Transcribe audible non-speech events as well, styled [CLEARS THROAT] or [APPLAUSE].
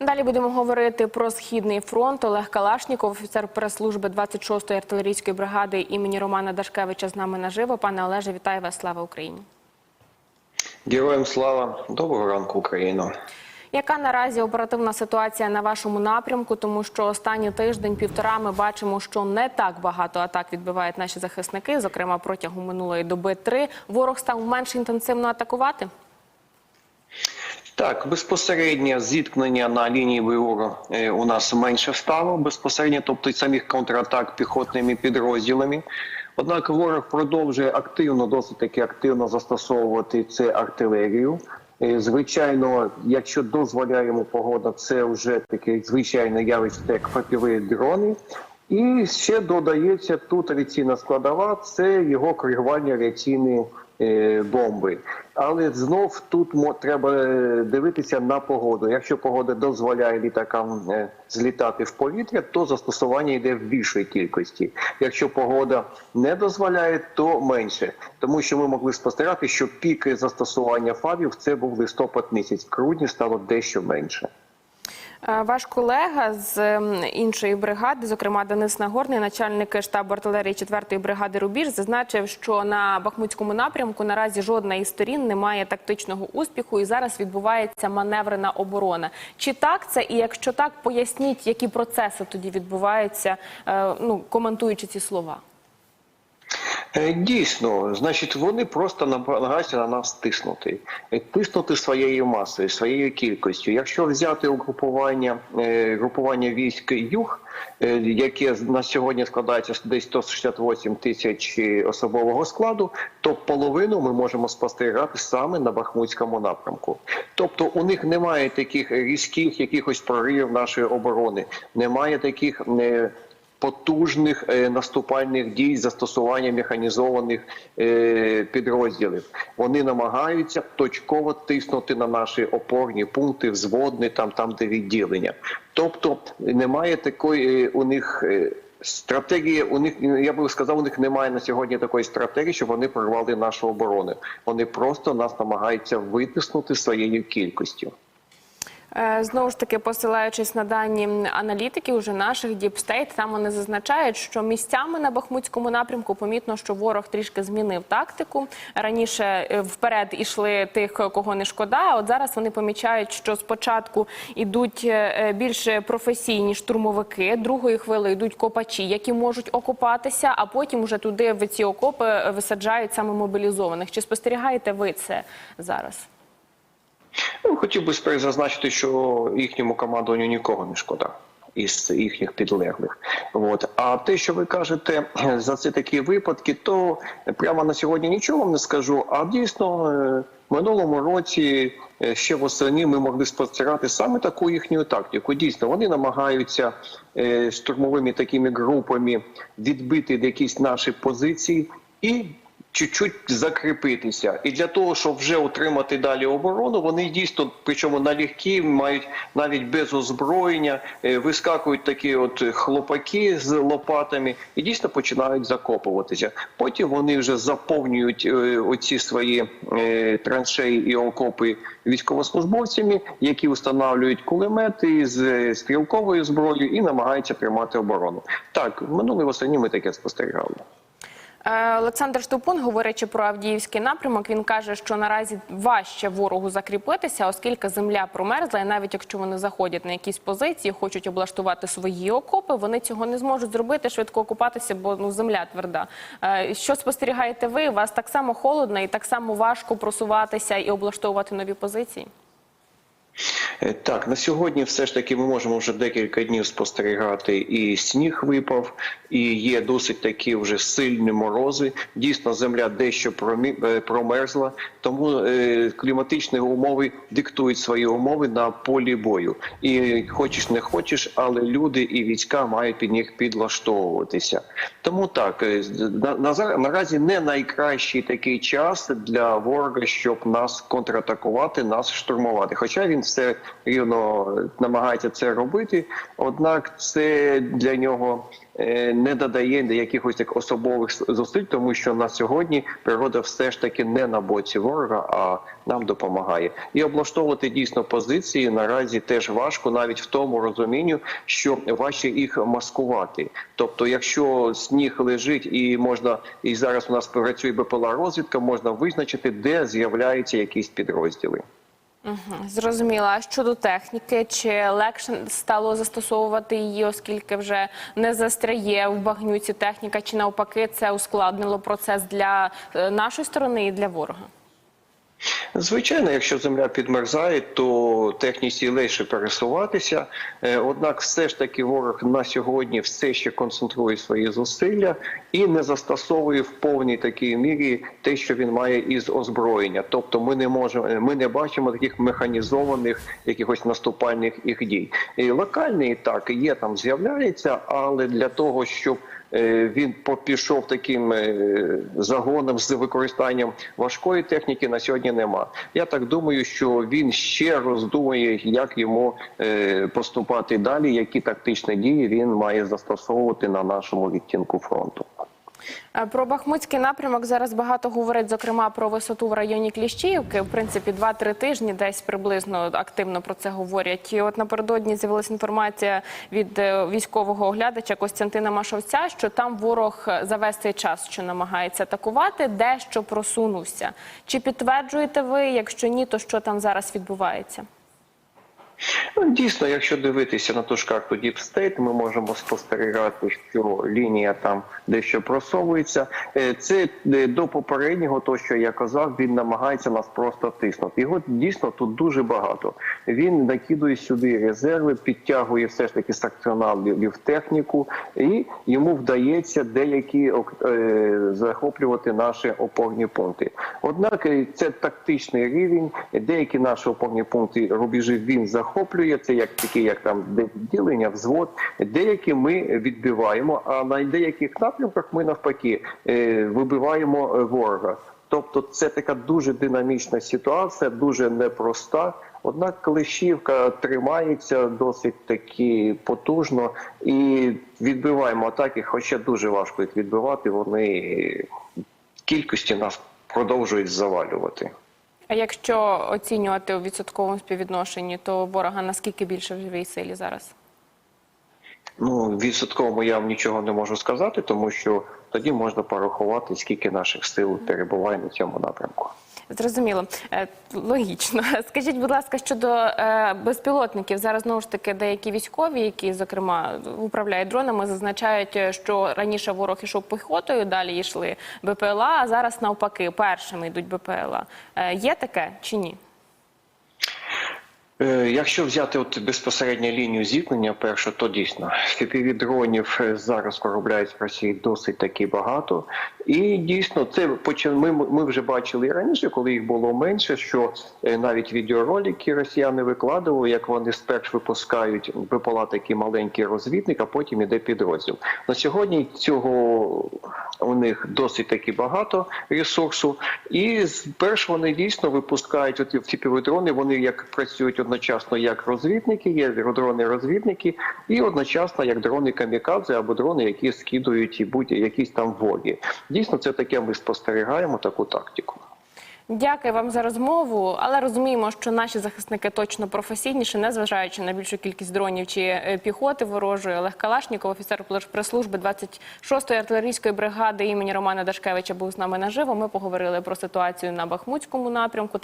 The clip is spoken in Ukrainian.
Далі будемо говорити про східний фронт. Олег Калашніков, офіцер прес-служби 26-ї артилерійської бригади імені Романа Дашкевича з нами наживо. Пане Олеже, вітаю вас! Слава Україні! Героям слава, доброго ранку, Україно. Яка наразі оперативна ситуація на вашому напрямку? Тому що останній тиждень-півтора ми бачимо, що не так багато атак відбивають наші захисники. Зокрема, протягом минулої доби три ворог став менш інтенсивно атакувати. Так, безпосереднє зіткнення на лінії бойового е, у нас менше стало безпосередньо, тобто й самих контратак піхотними підрозділами. Однак ворог продовжує активно, досить таки активно застосовувати це артилерію. Е, Звичайно, якщо дозволяємо погода, це вже таке звичайне явище, як фапіві дрони. І ще додається тут авіаційна складова, це його коригування авіаційної бомби. Але знов тут треба е, дивитися на погоду. Якщо погода дозволяє літакам е, злітати в повітря, то застосування йде в більшій кількості. Якщо погода не дозволяє, то менше. Тому що ми могли спостерігати, що піки застосування фабів це був листопад місяць. В грудні стало дещо менше. Е, Ваш колега з іншої бригади, зокрема Денис Нагорний, начальник штабу артилерії 4-ї бригади Рубіж, зазначив, що на Бахмутському напрямку наразі жодна із сторін не має тактичного успіху, і зараз відбувається маневрена оборона. Чи так це? І якщо так, поясніть, які процеси тоді відбуваються, е, ну коментуючи ці слова. Е, Дійсно, значить, вони просто намагаються на нас тиснути, Е, тиснути своєю масою, своєю кількістю. Якщо взяти угрупування е, групування військ юг, яке на сьогодні складається десь 168 тисяч особового складу, то половину ми можемо спостерігати саме на Бахмутському напрямку. Тобто у них немає таких різких якихось проривів нашої оборони, немає таких. Потужних е, наступальних дій застосування механізованих е, підрозділів. Вони намагаються точково тиснути на наші опорні пункти, взводні, там, там де відділення. Тобто немає такої е, у них. Стратегії у них я би сказав, у них немає на сьогодні такої стратегії, щоб вони прорвали нашу оборону. Вони просто нас намагаються витиснути своєю кількістю. Е, Знову ж таки, посилаючись на дані аналітиків, уже наших Діпстейт, там вони зазначають, що місцями на Бахмутському напрямку помітно, що ворог трішки змінив тактику. Раніше е, вперед ішли тих, кого не шкода. А от зараз вони помічають, що спочатку йдуть е, більш професійні штурмовики, другою хвилею йдуть копачі, які можуть окопатися, а потім уже туди в ці окопи висаджають саме мобілізованих. Чи спостерігаєте ви це зараз? Ну, хотів би зазначити, що їхньому командуванню нікого не шкода. Із їхніх підлеглих, от а те, що ви кажете [CLEARS THROAT] за ці такі випадки, то прямо на сьогодні нічого вам не скажу. А дійсно, е, в минулому році е, ще восени ми могли спостерігати саме таку їхню тактику. Дійсно, вони намагаються е, штурмовими такими групами відбити якісь наші позиції і чуть-чуть закріпитися. І для того, щоб вже отримати далі оборону, вони дійсно, причому налегкі, мають навіть без озброєння, е, вискакують такі от хлопаки з лопатами і дійсно починають закопуватися. Потім вони вже заповнюють е, оці свої е, траншеї і окопи військовослужбовцями, які встановлюють кулемети з стрілковою зброєю і намагаються тримати оборону. Так, в минулій восені ми таке спостерігали. Е, Олександр Штупун, говорячи про Авдіївський напрямок, він каже, що наразі важче ворогу закріпитися, оскільки земля промерзла, і навіть якщо вони заходять на якісь позиції, хочуть облаштувати свої окопи, вони цього не зможуть зробити, швидко окупатися, бо ну земля тверда. Е, Що спостерігаєте ви? Вас так само холодно і так само важко просуватися і облаштовувати нові позиції? Так, на сьогодні все ж таки ми можемо вже декілька днів спостерігати, і сніг випав, і є досить такі вже сильні морози. Дійсно, земля дещо е, промерзла, тому е, кліматичні умови диктують свої умови на полі бою. І хочеш не хочеш, але люди і війська мають під них підлаштовуватися. Тому так е, на, на, наразі не найкращий такий час для ворога, щоб нас контратакувати, нас штурмувати. Хоча він все рівно намагається це робити. Однак це для нього е, не додає якихось так особових зусиль, тому що на сьогодні природа все ж таки не на боці ворога, а нам допомагає. І облаштовувати дійсно позиції наразі теж важко, навіть в тому розумінню, що важче їх маскувати. Тобто, якщо сніг лежить і можна, і зараз у нас працює БПЛА розвідка, можна визначити, де з'являються якісь підрозділи. Зрозуміла. А щодо техніки, чи легше стало застосовувати її, оскільки вже не застряє в багнюці техніка, чи навпаки це ускладнило процес для е, нашої сторони і для ворога? Звичайно, якщо земля підмерзає, то техніці легше пересуватися. Е, Однак, все ж таки, ворог на сьогодні все ще концентрує свої зусилля і не застосовує в повній такій мірі те, що він має із озброєння. Тобто, ми не можемо, ми не бачимо таких механізованих якихось наступальних їх дій. І локальний так є там з'являється, але для того, щоб е, він по- пішов таким е, загоном з використанням важкої техніки на сьогодні нема. Я так думаю, що він ще роздумує, як йому е, поступати далі, які тактичні дії він має застосовувати на нашому відтінку фронту. Е, Про Бахмутський напрямок зараз багато говорять, зокрема про висоту в районі Кліщіївки. В принципі, 2-3 тижні десь приблизно активно про це говорять. І от напередодні з'явилася інформація від е, військового оглядача Костянтина Машовця, що там ворог е, за весь цей час, що намагається атакувати, дещо просунувся. Чи підтверджуєте ви? Якщо ні, то що там зараз відбувається? Ну, Дійсно, якщо дивитися на ту ж карту Deep State, ми можемо спостерігати, що лінія там дещо просовується. Е, Це е, до попереднього, то що я казав, він намагається нас просто тиснути. Його дійсно тут дуже багато. Він накидує сюди резерви, підтягує все ж таки сакціоналів техніку, і йому вдається деякі е, захоплювати наші опорні пункти. Однак це тактичний рівень. Деякі наші опорні пункти рубежі він захоплює. Це як такі, як там відділення, взвод. Деякі ми відбиваємо, а на деяких напрямках ми навпаки е, вибиваємо е, ворога. Тобто це така дуже динамічна ситуація, дуже непроста. Однак Клещівка тримається досить таки потужно і відбиваємо атаки, хоча дуже важко їх відбивати. Вони кількості нас продовжують завалювати. А якщо оцінювати у відсотковому співвідношенні, то ворога наскільки більше в живій силі зараз? Ну, відсотково я вам нічого не можу сказати, тому що тоді можна порахувати, скільки наших сил перебуває на цьому напрямку. Зрозуміло, Е, логічно. [LAUGHS] Скажіть, будь ласка, щодо е, безпілотників, зараз знову ж таки деякі військові, які зокрема управляють дронами, зазначають, е, що раніше ворог ішов піхотою, далі йшли БПЛА, а зараз навпаки першими йдуть БПЛА. Є таке чи ні? Е, Якщо взяти от безпосередньо лінію зіткнення, перше, то дійсно fpv дронів е, зараз виробляють в Росії досить таки багато. І дійсно, це. Ми, ми вже бачили і раніше, коли їх було менше, що е, навіть відеоролики росіяни викладували, як вони спершу випускають БПЛА такий маленький розвідник, а потім іде підрозділ. На сьогодні цього у них досить таки багато ресурсу, і спершу вони дійсно випускають от ці півдрони. Вони як працюють одночасно як розвідники, є дрони-розвідники, і одночасно як дрони камікадзе або дрони, які скидують і будь-якісь там воді. Дійсно, це таке ми спостерігаємо таку тактику. Дякую вам за розмову, але розуміємо, що наші захисники точно професійніші, незважаючи на більшу кількість дронів чи е, піхоти ворожої. Олег Калашніков, офіцер прес-служби 26-ї артилерійської бригади імені Романа Дашкевича, був з нами наживо. Ми поговорили про ситуацію на Бахмутському напрямку.